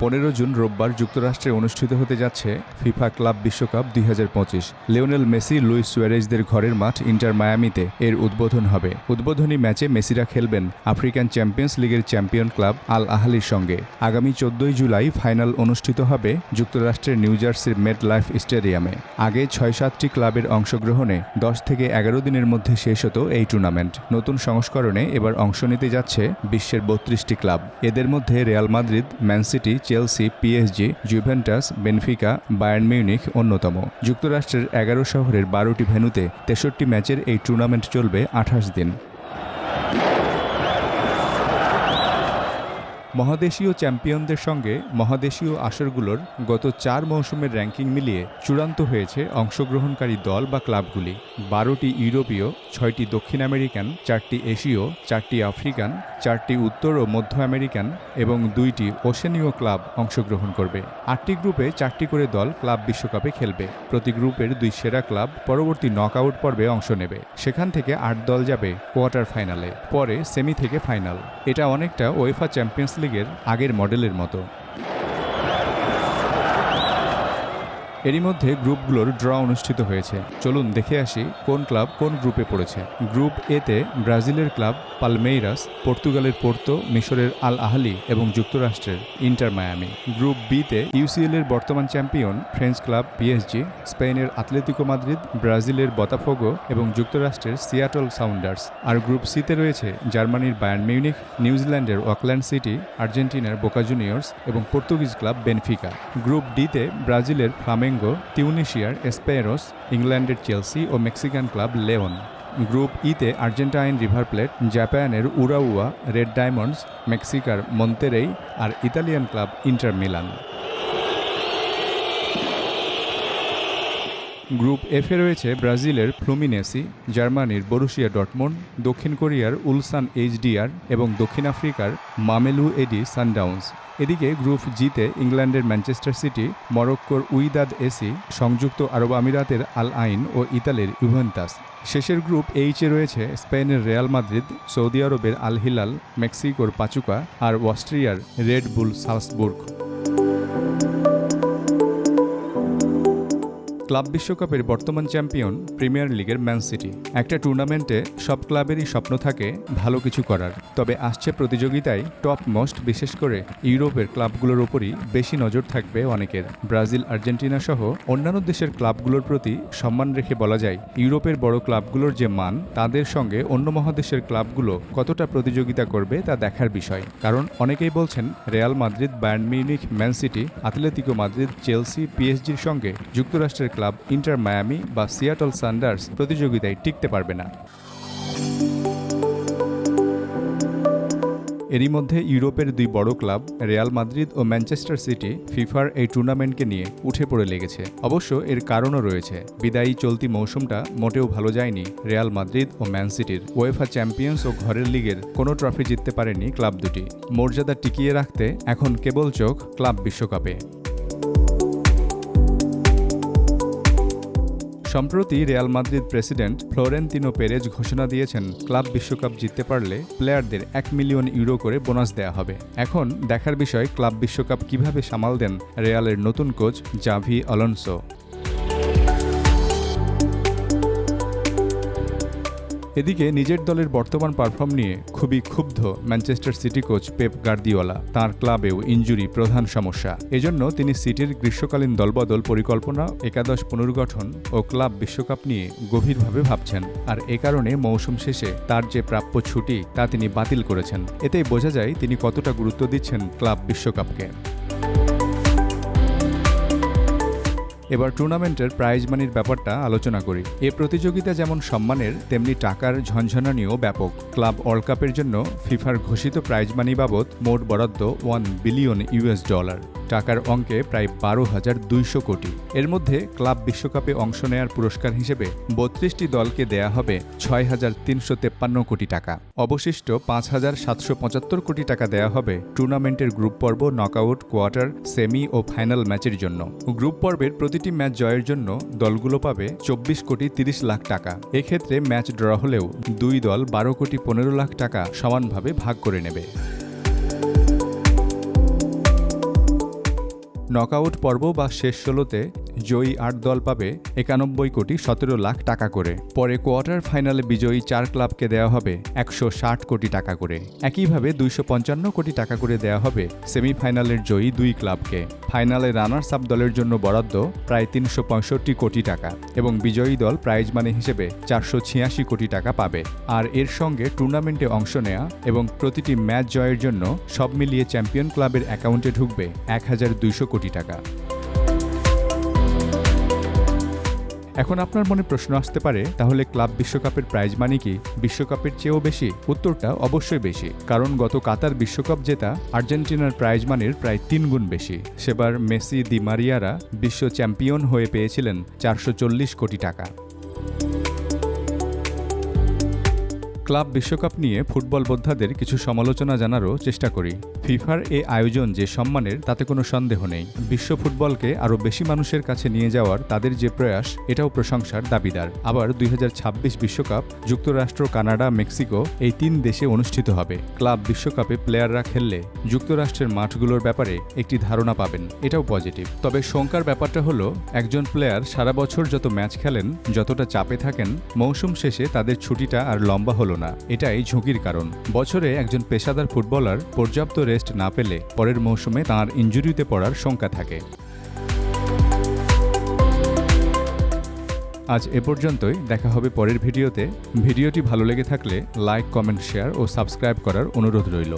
পনেরো জুন রোববার যুক্তরাষ্ট্রে অনুষ্ঠিত হতে যাচ্ছে ফিফা ক্লাব বিশ্বকাপ দুই হাজার পঁচিশ। লিওনেল মেসি, লুইস সুয়ারেজদের ঘরের মাঠ ইন্টার মায়ামিতে এর উদ্বোধন হবে। উদ্বোধনী ম্যাচে মেসিরা খেলবেন আফ্রিকান চ্যাম্পিয়ন্স লিগের চ্যাম্পিয়ন ক্লাব আল আহালির সঙ্গে। আগামী চোদ্দই জুলাই ফাইনাল অনুষ্ঠিত হবে যুক্তরাষ্ট্রের নিউ জার্সির মেড লাইফ স্টেডিয়ামে। আগে ছয় সাতটি ক্লাবের অংশগ্রহণে দশ থেকে এগারো দিনের মধ্যে শেষ হতো এই টুর্নামেন্ট। নতুন সংস্করণে এবার অংশ নিতে যাচ্ছে বিশ্বের বত্রিশটি ক্লাব। এদের মধ্যে Real Madrid Man City Chelsea, PSG, Juventus, Benfica, Bayern Munich অন্যতম। যুক্তরাষ্ট্রের এগারো শহরের বারোটি ভেন্যুতে তেষট্টি ম্যাচের এই টুর্নামেন্ট চলবে আঠাশ দিন। মহাদেশীয় চ্যাম্পিয়নদের সঙ্গে মহাদেশীয় আসরগুলোর গত চার মৌসুমের র্যাঙ্কিং মিলিয়ে চূড়ান্ত হয়েছে অংশগ্রহণকারী দল বা ক্লাবগুলি। বারোটি ইউরোপীয়, ছয়টি দক্ষিণ আমেরিকান, চারটি এশীয়, চারটি আফ্রিকান, চারটি উত্তর ও মধ্য আমেরিকান এবং দুইটি ওশেনীয় ক্লাব অংশগ্রহণ করবে। আটটি গ্রুপে চারটি করে দল ক্লাব বিশ্বকাপে খেলবে। প্রতি গ্রুপের দুই সেরা ক্লাব পরবর্তী নকআউট পর্বে অংশ নেবে। সেখান থেকে আট দল যাবে কোয়ার্টার ফাইনালে, পরে সেমি থেকে ফাইনাল। এটা অনেকটা ওয়েফা চ্যাম্পিয়ন্স লিগের আগের মডেলের মতো। এরই মধ্যে গ্রুপগুলোর ড্র অনুষ্ঠিত হয়েছে। চলুন দেখে আসি কোন ক্লাব কোন গ্রুপে পড়েছে। গ্রুপ এতে ব্রাজিলের ক্লাব পালমেইরাস, পর্তুগালের পোর্তো, মিশরের আল আহলি এবং যুক্তরাষ্ট্রের ইন্টার মায়ামি। গ্রুপ বিতে ইউসিএল এর বর্তমান চ্যাম্পিয়ন ফ্রেঞ্চ ক্লাব পিএসজি স্পেনের আতলেতিকো মাদ্রিদ, ব্রাজিলের বতাফোগো এবং যুক্তরাষ্ট্রের সিয়াটল সাউন্ডার্স। আর গ্রুপ সিতে রয়েছে জার্মানির বায়ার্ন মিউনিখ, নিউজিল্যান্ডের অকল্যান্ড সিটি, আর্জেন্টিনার বোকা জুনিয়র্স এবং পর্তুগিজ ক্লাব বেনফিকা। গ্রুপ ডিতে ব্রাজিলের ফ্লামেঙ্গো টিউনিশিয়ার এসপেরোস ইংল্যান্ডের চেলসি ও মেক্সিকান ক্লাব লেওন গ্রুপ ইতে আর্জেন্টাইন রিভার প্লেট জাপানের উরাউয়া রেড ডায়মন্ডস মেক্সিকার মন্তেরেই আর Italian club Inter Milan group এফে রয়েছে ব্রাজিলের ফ্লুমিনেসি জার্মানির বরুশিয়া ডটমন্ড দক্ষিণ কোরিয়ার উলসান এইচডিআর এবং দক্ষিণ আফ্রিকার মামেলু এডি সানডাউন্স এদিকে গ্রুপ জিতে ইংল্যান্ডের ম্যানচেস্টার সিটি মরক্কোর উইদাদ এসি সংযুক্ত আরব আমিরাতের আল আইন ও ইতালির ইউভেন্টাস শেষের গ্রুপ এইচে রয়েছে স্পেনের রেয়াল মাদ্রিদ সৌদি আরবের আল হিলাল মেক্সিকোর পাচুকা আর অস্ট্রিয়ার রেড বুল সালসবুর্গ ক্লাব বিশ্বকাপের বর্তমান চ্যাম্পিয়ন প্রিমিয়ার লিগের ম্যান সিটি। একটা টুর্নামেন্টে সব ক্লাবেরই স্বপ্ন থাকে ভালো কিছু করার। তবে আসছে প্রতিযোগিতায় টপ মোস্ট, বিশেষ করে ইউরোপের ক্লাবগুলোর ওপরই বেশি নজর থাকবে অনেকের। ব্রাজিল, আর্জেন্টিনা সহ অন্যান্য দেশের ক্লাবগুলোর প্রতি সম্মান রেখে বলা যায়, ইউরোপের বড় ক্লাবগুলোর যে মান, তাদের সঙ্গে অন্য মহাদেশের ক্লাবগুলো কতটা প্রতিযোগিতা করবে তা দেখার বিষয়। কারণ অনেকেই বলছেন, Real Madrid, Bayern Munich Man City, Atletico Madrid, Chelsea, পিএসজির সঙ্গে যুক্তরাষ্ট্রের ক্লাব ইন্টার মায়ামি বা সিয়াটল সান্ডার্স প্রতিযোগিতায় টিকতে পারবে না। এরই মধ্যে ইউরোপের দুই বড় ক্লাব, রিয়াল মাদ্রিদ ও ম্যানচেস্টার সিটি, ফিফার এই টুর্নামেন্টকে নিয়ে উঠে পড়ে লেগেছে। অবশ্য এর কারণও রয়েছে। বিদায়ী চলতি মৌসুমটা মোটেও ভালো যায়নি রিয়াল মাদ্রিদ ও ম্যান সিটির। ওয়েফা চ্যাম্পিয়ন্স ও ঘরের লিগের কোনো ট্রফি জিততে পারেনি ক্লাব দুটি। মর্যাদা টিকিয়ে রাখতে এখন কেবল চোখ ক্লাব বিশ্বকাপে। সম্প্রতি Real Madrid president Florentino Perez ঘোষণা দিয়েছেন, ক্লাব বিশ্বকাপ জিততে পারলে প্লেয়ারদের এক মিলিয়ন ইউরো করে বোনাস দেয়া হবে। এখন দেখার বিষয়, ক্লাব বিশ্বকাপ কীভাবে সামাল দেন রিয়ালের নতুন কোচ জাভি অলনসো। এদিকে নিজের দলের বর্তমান পারফর্ম নিয়ে খুবই ক্ষুব্ধ Manchester City coach Pep Guardiola তার ক্লাবেও ইঞ্জুরি প্রধান সমস্যা। এজন্য তিনি সিটির গ্রীষ্মকালীন দলবদল পরিকল্পনা, একাদশ পুনর্গঠন ও ক্লাব বিশ্বকাপ নিয়ে গভীরভাবে ভাবছেন। আর এ কারণে মৌসুম শেষে তার যে প্রাপ্য ছুটি, তা তিনি বাতিল করেছেন। এতেই বোঝা যায় তিনি কতটা গুরুত্ব দিচ্ছেন ক্লাব বিশ্বকাপকে। এবার টুর্নামেন্টের প্রাইজ মানির ব্যাপারটা আলোচনা করি। এ প্রতিযোগিতা যেমন সম্মানের, তেমনি টাকার ঝনঝনানিও ব্যাপক। ক্লাব ওয়ার্ল্ড কাপের জন্য ফিফার ঘোষিত প্রাইজ মানি বাবদ মোট বরাদ্দ ওয়ান বিলিয়ন ইউএস ডলার টাকার অঙ্কে প্রায় বারো হাজার দুইশো কোটি। এর মধ্যে ক্লাব বিশ্বকাপে অংশ নেয়ার পুরস্কার হিসেবে বত্রিশটি দলকে দেয়া হবে ছয় হাজার তিনশো তেপ্পান্ন কোটি টাকা। অবশিষ্ট পাঁচ হাজার সাতশো পঁচাত্তর কোটি টাকা দেয়া হবে টুর্নামেন্টের গ্রুপ পর্ব, নকআউট, কোয়ার্টার, সেমি ও ফাইনাল ম্যাচের জন্য। গ্রুপ পর্বের প্রতিটি ম্যাচ জয়ের জন্য দলগুলো পাবে চব্বিশ কোটি তিরিশ লাখ টাকা। এক্ষেত্রে ম্যাচ ড্র হলেও দুই দল বারো কোটি পনেরো লাখ টাকা সমানভাবে ভাগ করে নেবে। নকআউট পর্ব বা শেষ ষোলোতে জয়ী আট দল পাবে একানব্বই কোটি সতেরো লাখ টাকা করে। পরে কোয়ার্টার ফাইনালে বিজয়ী চার ক্লাবকে দেওয়া হবে একশো ষাট কোটি টাকা করে। একইভাবে দুইশো পঞ্চান্ন কোটি টাকা করে দেওয়া হবে সেমিফাইনালের জয়ী দুই ক্লাবকে। ফাইনালে রানার্স আপ দলের জন্য বরাদ্দ প্রায় তিনশো পঁয়ষট্টি কোটি টাকা এবং বিজয়ী দল প্রাইজ মানি হিসেবে চারশো ছিয়াশি কোটি টাকা পাবে। আর এর সঙ্গে টুর্নামেন্টে অংশ নেওয়া এবং প্রতিটি ম্যাচ জয়ের জন্য সব মিলিয়ে চ্যাম্পিয়ন ক্লাবের অ্যাকাউন্টে ঢুকবে এক হাজার দুইশো কোটি টাকা। এখন আপনার মনে প্রশ্ন আসতে পারে, তাহলে ক্লাব বিশ্বকাপের প্রাইজ মানি কি বিশ্বকাপের চেয়েও বেশি? উত্তরটা অবশ্যই বেশি, কারণ গত কাতার বিশ্বকাপ জেতা আর্জেন্টিনার প্রাইজ মানির প্রায় তিন গুণ বেশি। সেবার মেসি, দি মারিয়ারা বিশ্ব চ্যাম্পিয়ন হয়ে পেয়েছিলেন চারশো চল্লিশ কোটি টাকা। ক্লাব বিশ্বকাপ নিয়ে ফুটবল বোদ্ধাদের কিছু সমালোচনা জানারও চেষ্টা করি। ফিফার এ আয়োজন যে সম্মানের, তাতে কোনো সন্দেহ নেই। বিশ্ব ফুটবলকে আরও বেশি মানুষের কাছে নিয়ে যাওয়ার তাদের যে প্রয়াস, এটাও প্রশংসার দাবিদার। আবার দুই বিশ্বকাপ, যুক্তরাষ্ট্র, কানাডা, মেক্সিকো এই তিন দেশে অনুষ্ঠিত হবে। ক্লাব বিশ্বকাপে প্লেয়াররা খেললে যুক্তরাষ্ট্রের মাঠগুলোর ব্যাপারে একটি ধারণা পাবেন, এটাও পজিটিভ। তবে শঙ্কার ব্যাপারটা হলো, একজন প্লেয়ার সারা বছর যত ম্যাচ খেলেন, যতটা চাপে থাকেন, মৌসুম শেষে তাদের ছুটিটা আর লম্বা হলো না, এটাই ঝুঁকির কারণ। বছরে একজন পেশাদার ফুটবলার পর্যাপ্ত রেস্ট না পেলে পরের মৌসুমে তাঁর ইঞ্জুরিতে পড়ার শঙ্কা থাকে। আজ এ পর্যন্তই, দেখা হবে পরের ভিডিওতে। ভিডিওটি ভালো লেগে থাকলে লাইক, কমেন্ট, শেয়ার ও সাবস্ক্রাইব করার অনুরোধ রইল।